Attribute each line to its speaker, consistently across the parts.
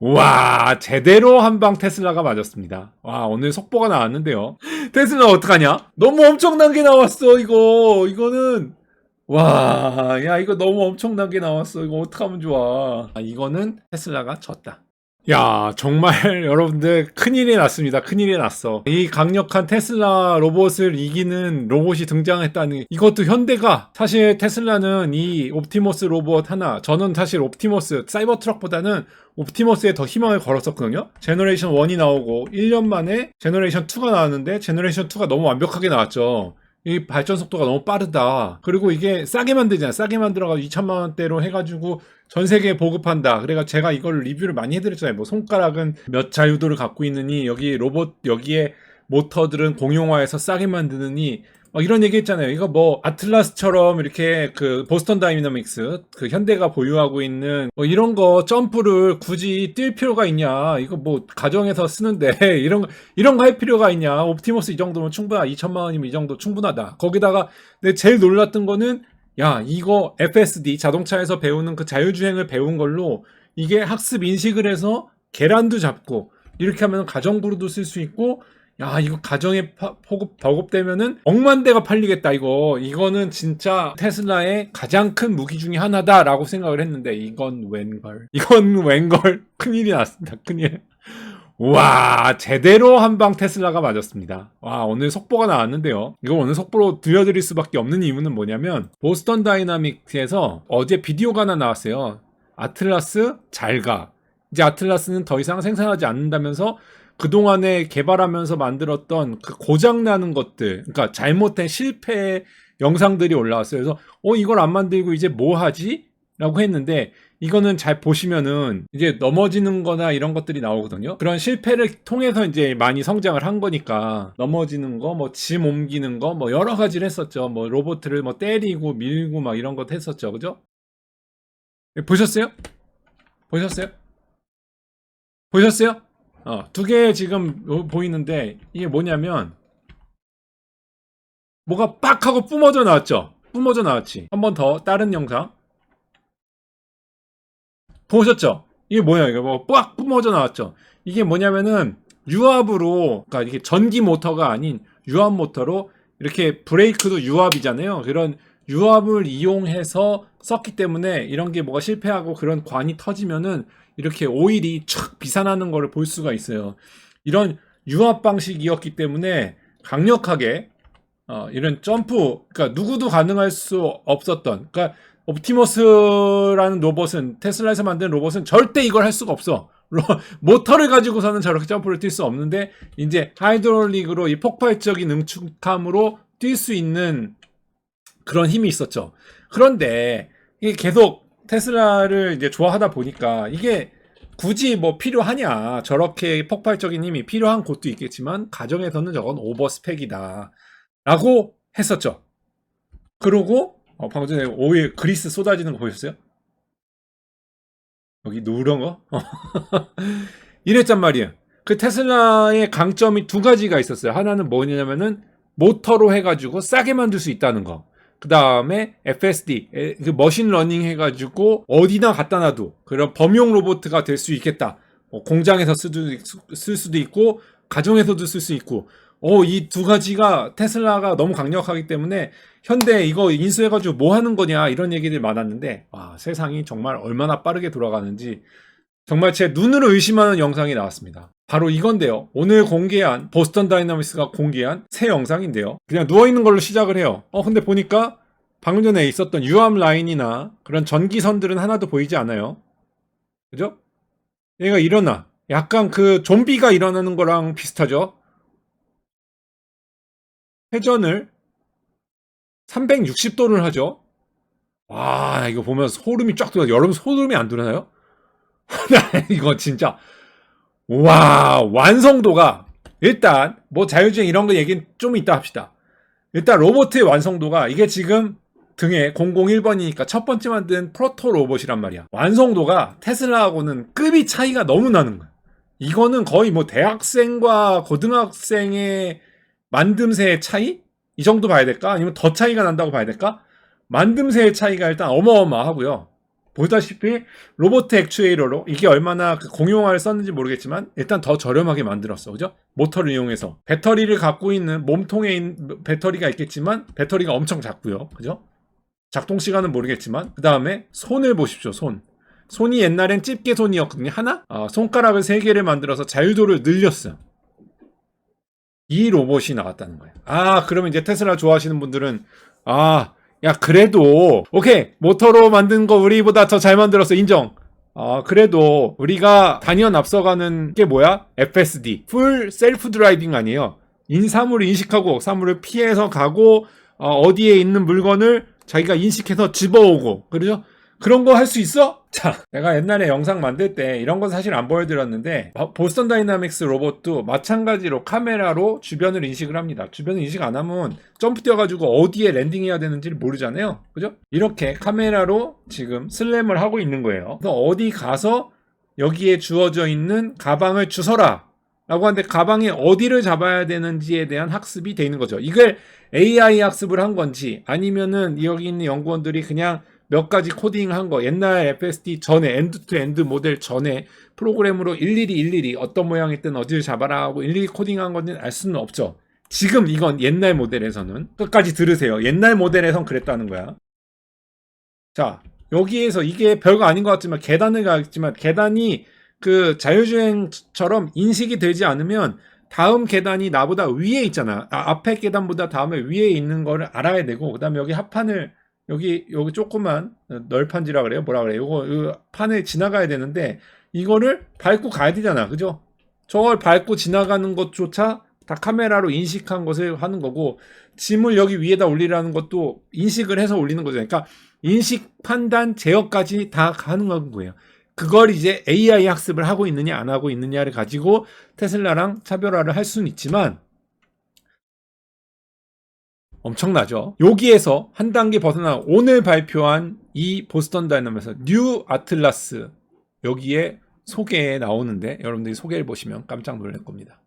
Speaker 1: 와 제대로 한 방 테슬라가 맞았습니다. 와 오늘 속보가 나왔는데요. 테슬라 어떡하냐? 너무 엄청난 게 나왔어 이거 이거는 와 야 이거 너무 엄청난 게 나왔어 이거 어떡하면 좋아. 아, 이거는 테슬라가 졌다. 야 정말 여러분들 큰일이 났습니다. 큰일이 났어. 이 강력한 테슬라 로봇을 이기는 로봇이 등장했다는 이것도 현대가 사실 테슬라는 이 옵티머스 로봇 하나 저는 사실 옵티머스 사이버 트럭보다는 옵티머스에 더 희망을 걸었었거든요. 제너레이션 1이 나오고 1년 만에 제너레이션 2가 나왔는데 제너레이션 2가 너무 완벽하게 나왔죠. 이 발전 속도가 너무 빠르다. 그리고 이게 싸게 만들잖아요. 싸게 만들어가지고 2천만 원대로 해가지고 전 세계에 보급한다. 그래가 제가 이걸 리뷰를 많이 해드렸잖아요. 뭐 손가락은 몇 자유도를 갖고 있느니 여기 로봇 여기에 모터들은 공용화해서 싸게 만드느니 막 이런 얘기 했잖아요. 이거 뭐 아틀라스처럼 이렇게 그 보스턴 다이나믹스 그 현대가 보유하고 있는 뭐 이런 거 점프를 굳이 뛸 필요가 있냐? 이거 뭐 가정에서 쓰는데 이런 거- 이런 거 할 필요가 있냐? 옵티머스 이 정도면 충분하. 2천만 원이면 이 정도 충분하다. 거기다가 근데 제일 놀랐던 거는 야 이거 FSD 자동차에서 배우는 그 자율주행을 배운 걸로 이게 학습 인식을 해서 계란도 잡고 이렇게 하면 가정부로도 쓸 수 있고 야 이거 가정에 파- 포급 버급되면은 억만 대가 팔리겠다 이거. 이거는 진짜 테슬라의 가장 큰 무기 중에 하나다라고 생각을 했는데 이건 웬걸? 이건 웬걸? 큰일이 났습니다 큰일. 와 제대로 한 방 테슬라가 맞았습니다. 와 오늘 속보가 나왔는데요. 이거 오늘 속보로 들려드릴 수밖에 없는 이유는 뭐냐면 보스턴 다이나믹스에서 어제 비디오가 하나 나왔어요. 아틀라스 잘가. 이제 아틀라스는 더 이상 생산하지 않는다면서 그동안에 개발하면서 만들었던 그 고장나는 것들, 그러니까 잘못된 실패 영상들이 올라왔어요. 그래서, 어, 이걸 안 만들고 이제 뭐 하지? 라고 했는데, 이거는 잘 보시면은 이제 넘어지는 거나 이런 것들이 나오거든요. 그런 실패를 통해서 이제 많이 성장을 한 거니까 넘어지는 거, 뭐 짐 옮기는 거, 뭐 여러 가지를 했었죠. 뭐 로봇을 뭐 때리고 밀고 막 이런 것도 했었죠. 그죠? 보셨어요? 보셨어요? 보셨어요? 어, 두 개 지금 요- 보이는데 이게 뭐냐면 뭐가 빡 하고 뿜어져 나왔죠? 뿜어져 나왔지. 한 번 더 다른 영상 보셨죠? 이게 뭐야 이거 뭐빡 뿜어져 나왔죠? 이게 뭐냐면은 유압으로 그러니까 이게 전기 모터가 아닌 유압 모터로 이렇게 브레이크도 유압이잖아요. 그런 유압을 이용해서 썼기 때문에 이런 게 뭐가 실패하고 그런 관이 터지면은 이렇게 오일이 촥 비산하는 거를 볼 수가 있어요. 이런 유압 방식이었기 때문에 강력하게 어, 이런 점프, 그러니까 누구도 가능할 수 없었던, 그러니까 옵티머스라는 로봇은 테슬라에서 만든 로봇은 절대 이걸 할 수가 없어. 로- 모터를 가지고서는 저렇게 점프를 뛸 수 없는데 이제 하이드롤릭으로 이 폭발적인 응축함으로 뛸 수 있는 그런 힘이 있었죠. 그런데 이게 계속 테슬라를 이제 좋아하다 보니까 이게 굳이 뭐 필요하냐 저렇게 폭발적인 힘이 필요한 곳도 있겠지만 가정에서는 저건 오버 스펙이다 라고 했었죠 그러고 어, 방금 전에 오일 그리스 쏟아지는 거 보셨어요? 여기 누런 거? 이랬단 말이에요 그 테슬라의 강점이 두 가지가 있었어요 하나는 뭐냐면은 모터로 해가지고 싸게 만들 수 있다는 거 그 다음에 FSD, 에, 그 머신러닝 해가지고 어디나 갖다 놔도 그런 범용 로봇가 될 수 있겠다. 어, 공장에서 쓰도, 쓸 수도 있고 가정에서도 쓸 수 있고 어, 이 두 가지가 테슬라가 너무 강력하기 때문에 현대 이거 인수해가지고 뭐 하는 거냐 이런 얘기들이 많았는데 와, 세상이 정말 얼마나 빠르게 돌아가는지 정말 제 눈으로 의심하는 영상이 나왔습니다. 바로 이건데요. 오늘 공개한 보스턴 다이나믹스가 공개한 새 영상인데요. 그냥 누워 있는 걸로 시작을 해요. 어 근데 보니까 방금 전에 있었던 유압 라인이나 그런 전기선들은 하나도 보이지 않아요. 그죠? 얘가 일어나. 약간 그 좀비가 일어나는 거랑 비슷하죠? 회전을 360도를 하죠? 와, 이거 보면 소름이 쫙 돋아. 여러분 소름이 안 돋아요? 이거 진짜. 와, 완성도가 일단 뭐 자율주행 이런 거 얘기는 좀 이따 합시다. 일단 로봇의 완성도가 이게 지금 등에 001번이니까 첫 번째 만든 프로토 로봇이란 말이야. 완성도가 테슬라하고는 급이 차이가 너무 나는 거야. 이거는 거의 뭐 대학생과 고등학생의 만듦새의 차이? 이 정도 봐야 될까? 아니면 더 차이가 난다고 봐야 될까? 만듦새의 차이가 일단 어마어마하고요. 보다시피 로보트 액추에이터로 이게 얼마나 그 공용화를 썼는지 모르겠지만 일단 더 저렴하게 만들었어. 그죠? 모터를 이용해서 배터리를 갖고 있는 몸통에 있는 배터리가 있겠지만 배터리가 엄청 작고요. 그죠? 작동 시간은 모르겠지만 그 다음에 손을 보십시오. 손. 손이 옛날엔 집게 손이었거든요. 하나? 아, 손가락을 세 개를 만들어서 자유도를 늘렸어요. 이 로봇이 나왔다는 거예요. 아, 그러면 이제 테슬라 좋아하시는 분들은 아, 야 그래도 오케이 모터로 만든 거 우리보다 더 잘 만들었어 인정. 아 그래도 우리가 단연 앞서가는 게 뭐야? FSD, 풀 셀프 드라이빙 아니에요. 인사물을 인식하고 사물을 피해서 가고 어, 디에 있는 물건을 자기가 인식해서 집어오고 그러죠? 그런 거 할 수 있어? 자, 내가 옛날에 영상 만들 때 이런 건 사실 안 보여드렸는데 바- 보스턴 다이나믹스 로봇도 마찬가지로 카메라로 주변을 인식을 합니다. 주변을 인식 안 하면 점프 뛰어가지고 어디에 랜딩해야 되는지를 모르잖아요. 그죠? 이렇게 카메라로 지금 슬램을 하고 있는 거예요. 그래서 어디 가서 여기에 주어져 있는 가방을 주서라. 라고 하는데 가방에 어디를 잡아야 되는지에 대한 학습이 돼 있는 거죠. 이걸 AI 학습을 한 건지 아니면은 여기 있는 연구원들이 그냥 몇 가지 코딩 한 거, 옛날 FSD 전에, 엔드 투 엔드 모델 전에 프로그램으로 일일이 일일이 어떤 모양이든 어디를 잡아라 하고 일일이 코딩한 건지 알 수는 없죠. 지금 이건 옛날 모델에서는 끝까지 들으세요. 옛날 모델에선 그랬다는 거야. 자, 여기에서 이게 별거 아닌 것 같지만 계단을 가겠지만 계단이 그 자율주행처럼 인식이 되지 않으면 다음 계단이 나보다 위에 있잖아. 아, 앞에 계단보다 다음에 위에 있는 거를 알아야 되고 그다음에 여기 합판을 여기 여기 조그만 널판지라 그래요. 뭐라 그래요? 요거 이 판을 지나가야 되는데 이거를 밟고 가야 되잖아. 그죠? 저걸 밟고 지나가는 것조차 다 카메라로 인식한 것을 하는 거고 짐을 여기 위에다 올리라는 것도 인식을 해서 올리는 거죠. 그러니까 인식 판단 제어까지 다 가능한 거예요. 그걸 이제 AI 학습을 하고 있느냐 안 하고 있느냐를 가지고 테슬라랑 차별화를 할 수는 있지만 엄청나죠. 여기에서 한 단계 벗어나 오늘 발표한 이 보스턴 다이나믹에서 뉴 아틀라스 여기에 소개에 나오는데 여러분들이 소개를 보시면 깜짝 놀랄 겁니다.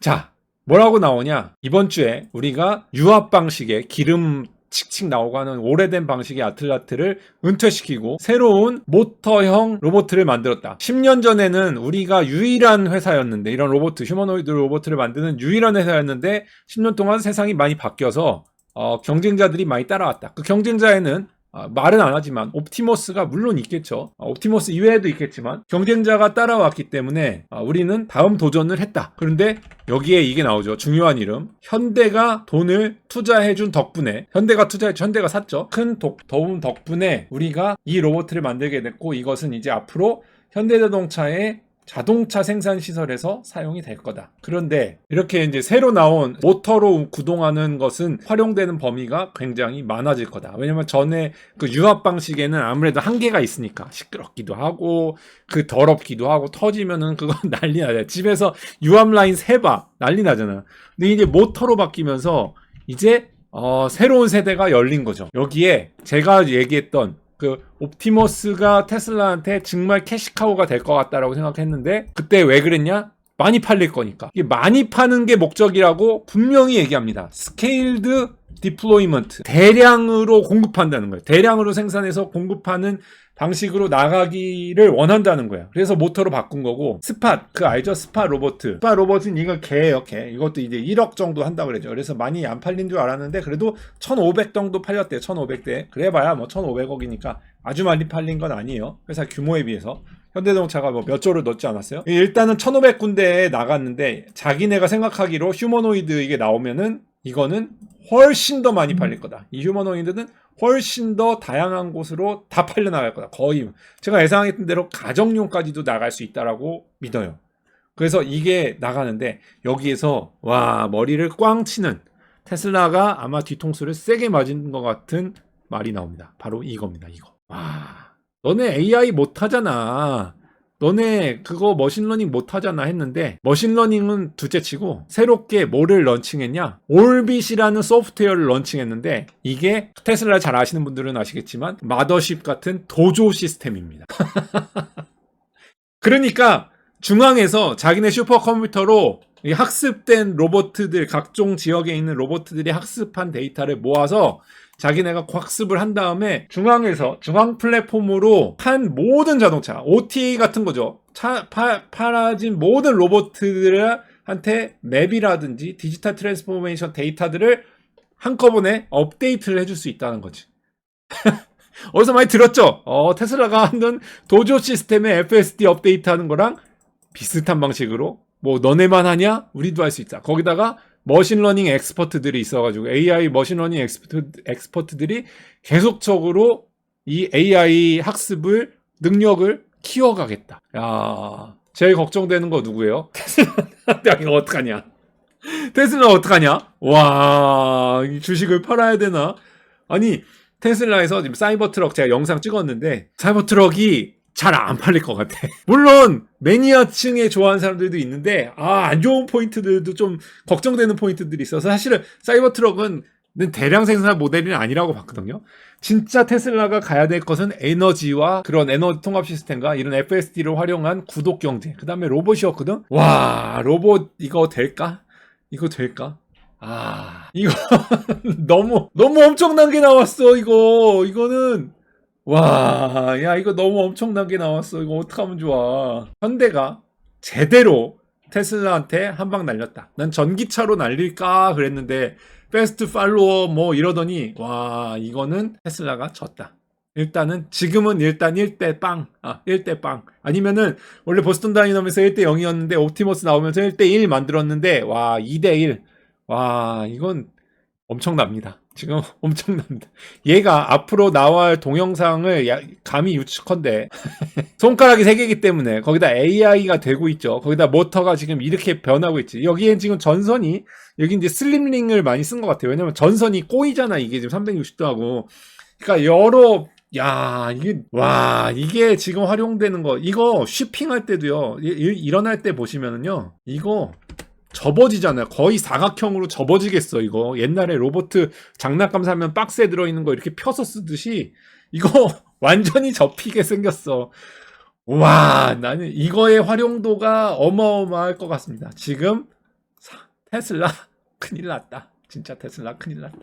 Speaker 1: 자, 뭐라고 나오냐? 이번 주에 우리가 유압 방식의 기름 칙칙 나오고 하는 오래된 방식의 아틀라트를 은퇴시키고 새로운 모터형 로봇을 만들었다. 10년 전에는 우리가 유일한 회사였는데 이런 로봇, 휴머노이드 로봇을 만드는 유일한 회사였는데 10년 동안 세상이 많이 바뀌어서 어, 경쟁자들이 많이 따라왔다. 그 경쟁자에는 아, 말은 안 하지만 옵티머스가 물론 있겠죠. 아, 옵티머스 이외에도 있겠지만 경쟁자가 따라왔기 때문에 아, 우리는 다음 도전을 했다. 그런데 여기에 이게 나오죠. 중요한 이름. 현대가 돈을 투자해준 덕분에 현대가 투자해 현대가 샀죠. 큰 도, 도움 덕분에 우리가 이 로봇을 만들게 됐고 이것은 이제 앞으로 현대자동차의 자동차 생산 시설에서 사용이 될 거다. 그런데 이렇게 이제 새로 나온 모터로 구동하는 것은 활용되는 범위가 굉장히 많아질 거다. 왜냐면 전에 그 유압 방식에는 아무래도 한계가 있으니까 시끄럽기도 하고 그 더럽기도 하고 터지면은 그건 난리 나요. 집에서 유압 라인 세봐 난리 나잖아. 근데 이제 모터로 바뀌면서 이제 어, 새로운 세대가 열린 거죠. 여기에 제가 얘기했던 그 옵티머스가 테슬라한테 정말 캐시카우가 될 것 같다라고 생각했는데 그때 왜 그랬냐? 많이 팔릴 거니까. 이게 많이 파는 게 목적이라고 분명히 얘기합니다. 스케일드 디플로이먼트. 대량으로 공급한다는 거예요. 대량으로 생산해서 공급하는 방식으로 나가기를 원한다는 거예요. 그래서 모터로 바꾼 거고 스팟 그 알죠? 스팟 로봇. 스팟 로봇은 이거 개예요, 개. 이것도 이제 1억 정도 한다 그러죠. 그래서 많이 안 팔린 줄 알았는데 그래도 1,500 정도 팔렸대요. 1,500대. 그래봐야 뭐 1,500억이니까 아주 많이 팔린 건 아니에요. 회사 규모에 비해서. 현대자동차가 뭐 몇 조를 넣지 않았어요? 일단은 1,500군데에 나갔는데 자기네가 생각하기로 휴머노이드 이게 나오면은 이거는 훨씬 더 많이 팔릴 거다. 이 휴머노이드는 훨씬 더 다양한 곳으로 다 팔려 나갈 거다. 거의 제가 예상했던 대로 가정용까지도 나갈 수 있다라고 믿어요. 그래서 이게 나가는데 여기에서 와 머리를 꽝 치는 테슬라가 아마 뒤통수를 세게 맞은 것 같은 말이 나옵니다. 바로 이겁니다. 이거. 와 너네 AI 못하잖아. 너네 그거 머신러닝 못하잖아 했는데 머신러닝은 둘째치고 새롭게 뭐를 런칭했냐? 올빗이라는 소프트웨어를 런칭했는데 이게 테슬라 잘 아시는 분들은 아시겠지만 마더십 같은 도조 시스템입니다. 그러니까 중앙에서 자기네 슈퍼컴퓨터로 이 학습된 로봇들 각종 지역에 있는 로봇들이 학습한 데이터를 모아서 자기네가 학습을 한 다음에 중앙에서 중앙 플랫폼으로 한 모든 자동차 OTA 같은 거죠. 차, 파, 팔아진 모든 로봇들한테 맵이라든지 디지털 트랜스포메이션 데이터들을 한꺼번에 업데이트를 해줄 수 있다는 거지. 어디서 많이 들었죠? 어, 테슬라가 하는 도조 시스템의 FSD 업데이트 하는 거랑 비슷한 방식으로 뭐 너네만 하냐? 우리도 할 수 있다. 거기다가 머신러닝 엑스퍼트들이 있어가지고 AI 머신러닝 엑스퍼트, 엑스퍼트들이 계속적으로 이 AI 학습을 능력을 키워가겠다. 야, 제일 걱정되는 거 누구예요? 테슬라 이거 어떡하냐? 테슬라 어떡하냐? 와, 이 주식을 팔아야 되나? 아니, 테슬라에서 지금 사이버 트럭 제가 영상 찍었는데 사이버 트럭이 잘 안 팔릴 것 같아. 물론 매니아층에 좋아하는 사람들도 있는데 아 안 좋은 포인트들도 좀 걱정되는 포인트들이 있어서 사실은 사이버 트럭은 대량 생산 모델이 아니라고 봤거든요. 진짜 테슬라가 가야 될 것은 에너지와 그런 에너지 통합 시스템과 이런 FSD를 활용한 구독 경제. 그 다음에 로봇이었거든. 와 로봇 이거 될까? 이거 될까? 아 이거 너무 너무 엄청난 게 나왔어 이거 이거는 와, 야, 이거 너무 엄청나게 나왔어. 이거 어떡하면 좋아. 현대가 제대로 테슬라한테 한 방 날렸다. 난 전기차로 날릴까 그랬는데, 패스트 팔로워 뭐 이러더니, 와, 이거는 테슬라가 졌다. 일단은, 지금은 일단 1대 빵. 아, 1대 빵. 아니면은, 원래 보스턴 다이너에서 1대 0이었는데, 옵티머스 나오면서 1대 1 만들었는데, 와, 2대 1. 와, 이건 엄청납니다. 지금 엄청납니다. 얘가 앞으로 나올 동영상을 야- 감히 유축한데 손가락이 세 개이기 때문에 거기다 AI가 되고 있죠. 거기다 모터가 지금 이렇게 변하고 있지. 여기엔 지금 전선이 여기 이제 슬림링을 많이 쓴 것 같아요. 왜냐면 전선이 꼬이잖아. 이게 지금 360도 하고. 그러니까 여러 야 이게 와 이게 지금 활용되는 거 이거 쉬핑할 때도요 일- 일- 일어날 때 보시면은요 이거 접어지잖아요. 거의 사각형으로 접어지겠어, 이거. 옛날에 로봇 장난감 사면 박스에 들어있는 거 이렇게 펴서 쓰듯이, 이거 완전히 접히게 생겼어. 와, 나는 이거의 활용도가 어마어마할 것 같습니다. 지금, 사- 테슬라, 큰일 났다. 진짜 테슬라 큰일 났다.